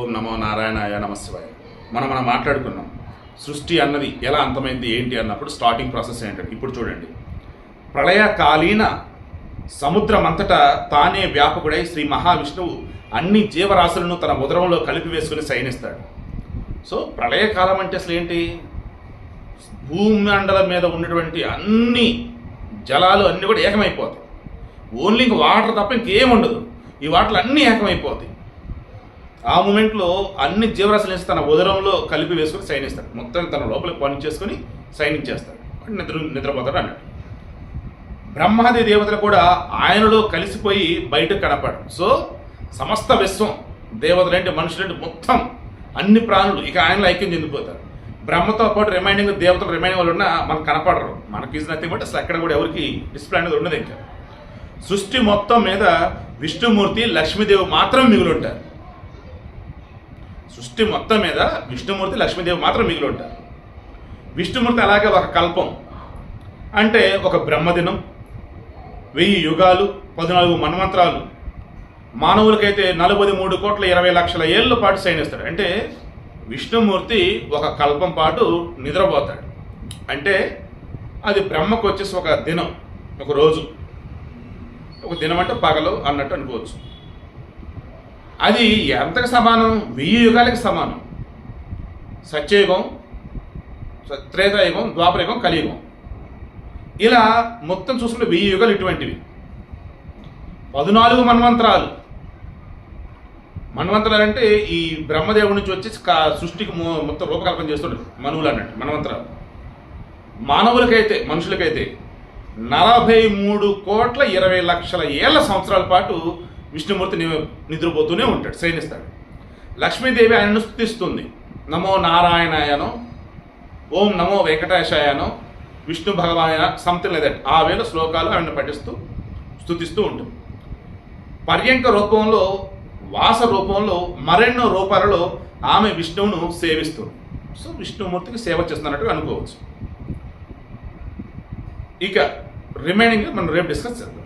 ఓం నమో నారాయణాయ నమశివాయ మనం మనం మాట్లాడుకున్నాం. సృష్టి అన్నది ఎలా అంతమైంది ఏంటి అన్నప్పుడు స్టార్టింగ్ ప్రాసెస్ ఏంటంటే ఇప్పుడు చూడండి. ప్రళయకాలీన సముద్రమంతటా తానే వ్యాపకుడై శ్రీ మహావిష్ణువు అన్ని జీవరాశులను తన ఉదరంలో కలిపి వేసుకుని శయనిస్తాడు. సో ప్రళయకాలం అంటే అసలు ఏంటి? భూమండలం మీద ఉన్నటువంటి అన్ని జలాలు అన్నీ కూడా ఏకమైపోతాయి. ఓన్లీ ఇంక వాటర్ తప్ప ఇంకేం ఉండదు ఈ వాటర్లు అన్నీ ఏకమైపోతాయి. ఆ మూమెంట్లో అన్ని జీవరాశులు వేసి తన ఉదరంలో కలిపి వేసుకొని సైన్ ఇస్తాడు మొత్తం తన లోపలికి పని చేసుకొని సైన్ ఇచ్చేస్తాడు నిద్ర నిద్రపోతాడు అన్నాడు. బ్రహ్మాది దేవతలు కూడా ఆయనలో కలిసిపోయి బయటకు కనపడు సో సమస్త విశ్వం దేవతలు అంటే మొత్తం అన్ని ప్రాణులు ఇక ఆయనలో ఐక్యం చెందిపోతారు. బ్రహ్మతో పాటు రిమైనింగ్ దేవతలు రిమైనింగ్ వాళ్ళు ఉన్నా మనకు కనపడరు. మనకి ఈజ్ నథింగ్ బట్ అసలు ఎక్కడ కూడా ఎవరికి డిస్ప్లే అనేది ఉండదు ఇంకా. సృష్టి మొత్తం మీద విష్ణుమూర్తి లక్ష్మీదేవి మాత్రం మిగులుంటారు ఉంటారు. సృష్టి మొత్తం మీద విష్ణుమూర్తి లక్ష్మీదేవి మాత్రం మిగిలి ఉంటారు. విష్ణుమూర్తి అలాగే ఒక కల్పం. అంటే ఒక బ్రహ్మదినం వెయ్యి యుగాలు పద్నాలుగు మన్మంత్రాలు. మానవులకైతే నలభై మూడు కోట్ల ఇరవై లక్షల ఏళ్ళ పాటు సైనిస్తాడు. అంటే విష్ణుమూర్తి ఒక కల్పం పాటు నిద్రపోతాడు. అంటే అది బ్రహ్మకు వచ్చేసి ఒక దినం ఒక రోజు. ఒక దినం అంటే పగలు అన్నట్టు అనుకోవచ్చు. అది ఎంతకు సమానం? వెయ్యి యుగాలకి సమానం. సత్యయుగం త్రేతాయుగం ద్వాపరయుగం కలియుగం. ఇలా మొత్తం చూసుకుంటే వెయ్యి యుగాలు ఇటువంటివి. పద్నాలుగు మన్వంతరాలు. మన్వంతరాలు అంటే ఈ బ్రహ్మదేవుడి నుంచి వచ్చి సృష్టికి మొత్తం రూపకల్పన చేస్తుంటారు మనువులు అన్నట్టు మన్వంతరాలు. మానవులకైతే మనుషులకైతే నలభై మూడు కోట్ల ఇరవై లక్షల ఏళ్ళ సంవత్సరాల పాటు విష్ణుమూర్తి నిద్రపోతూనే ఉంటాడు శయనిస్తాడు. లక్ష్మీదేవి ఆయనను స్థుతిస్తుంది నమో నారాయణాయనో ఓం నమో వెంకటేశాయనో విష్ణు భగవాన సంథింగ్ లేదంటే ఆ వేల శ్లోకాలు ఆయన పఠిస్తూ స్థుతిస్తూ ఉంటుంది. పర్యంక రూపంలో వాస రూపంలో మరెన్నో రూపాలలో ఆమె విష్ణువును సేవిస్తుంది. సో విష్ణుమూర్తికి సేవ చేస్తున్నట్టు అనుకోవచ్చు. ఇక రిమైనింగ్ మనం రేపు డిస్కస్ చేద్దాం.